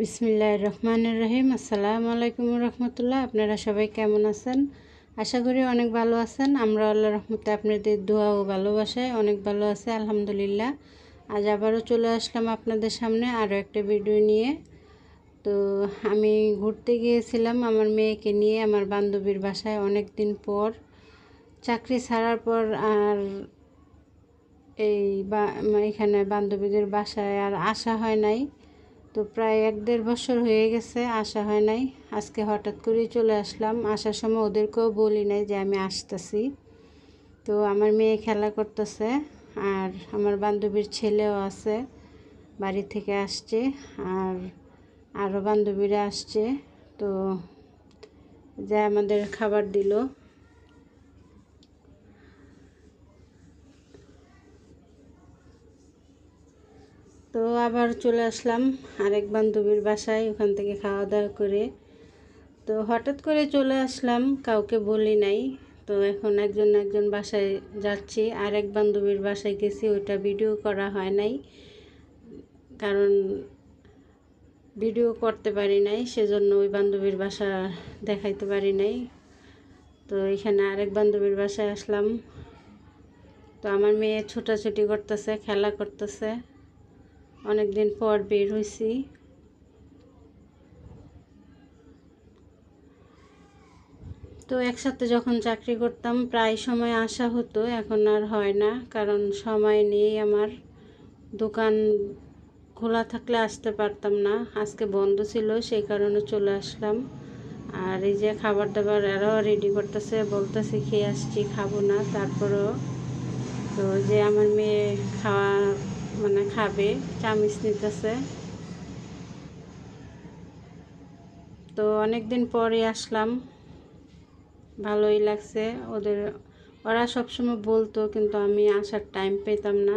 বিসমিল্লাহ রহমান রহিম। আসসালামু আলাইকুম রহমতুল্লাহ। আপনারা সবাই কেমন আছেন? আশা করি অনেক ভালো আছেন। আমরা আল্লাহ রহমতে আপনাদের দোয়া ও ভালোবাসায় অনেক ভালো আছে, আলহামদুলিল্লাহ। আজ আবারও চলে আসলাম আপনাদের সামনে আরও একটা ভিডিও নিয়ে। তো আমি ঘুরতে গিয়েছিলাম আমার মেয়েকে নিয়ে, আমার বান্ধবীর বাসায় অনেক দিন পর। চাকরি ছাড়ার পর আর এই বা এখানে বান্ধবীদের বাসায় আর আসা হয় নাই। তো প্রায় এক দেড় বছর হয়ে গেছে, আসা হয় নাই। আজকে হঠাৎ করেই চলে আসলাম। আসার সময় ওদেরকেও বলি নাই যে আমি আসতেছি। তো আমার মেয়ে খেলা করতেছে আর আমার বান্ধবীর ছেলেও আছে, বাড়ি থেকে আসছে আর আরও বান্ধবীরা আসছে। তো যা আমাদের খাবার দিল তো আবার চলে আসলাম আরেক বান্ধবীর বাসায় ওখান থেকে খাওয়া দাওয়া করে। তো হঠাৎ করে চলে আসলাম, কাউকে বলি নাই। তো এখন একজন একজন বাসায় যাচ্ছি আর এক বান্ধবীর বাসায় গেছি, ওইটা ভিডিও করা হয় নাই। কারণ ভিডিও করতে পারি নাই, সেজন্য ওই বান্ধবীর বাসা দেখাইতে পারি নাই। তো এখানে আরেক বান্ধবীর বাসায় আসলাম। তো আমার মেয়ে ছোটাছুটি করতেছে, খেলা করতেছে। অনেক দিন পর বের হয়েছি তো একসাথে যখন চাকরি করতাম, প্রায় সময় আসা হতো, এখন আর হয় না, কারণ সময় নেই আমার। দোকান খোলা থাকলে আসতে পারতাম না, আজকে বন্ধ ছিল, সেই কারণে চলে আসলাম। আর এই যে খাবার দাবার এরাও রেডি করতেছে, বলতেছে খেয়ে আসছি, খাব না, তারপরেও তো যে আমার মেয়ে খাওয়া মানে খাবে, চামিচ নিতেছে। তো অনেক দিন পরে আসলাম। ভালোই লাগছে। ওদের, ওরা সবসময় বলতো, কিন্তু আমি আসার টাইম পেতাম না।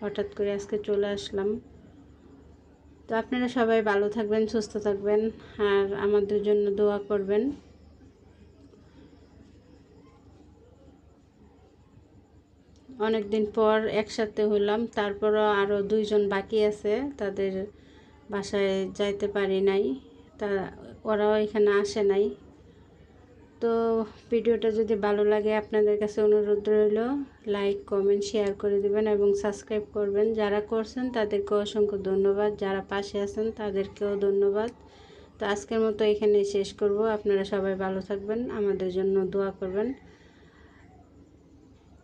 হঠাৎ করে আজকে চলে আসলাম। তো আপনারা সবাই ভালো থাকবেন, সুস্থ থাকবেন, আর আমাদের জন্য দোয়া করবেন। অনেক দিন পর একসাথে হলাম তারপরও আরও দুইজন বাকি আছে, তাদের বাসায় যাইতে পারি নাই। তা ওরাও এখানে আসে নাই। তো ভিডিওটা যদি ভালো লাগে, আপনাদের কাছে অনুরোধ রইল, লাইক, কমেন্ট, শেয়ার করে দেবেন এবং সাবস্ক্রাইব করবেন। যারা করছেন তাদেরকে অসংখ্য ধন্যবাদ। যারা পাশে আছেন, তাদেরকেও ধন্যবাদ। তো আজকের মতো এখানে শেষ করব। আপনারা সবাই ভালো থাকবেন। আমাদের জন্য দোয়া করবেন।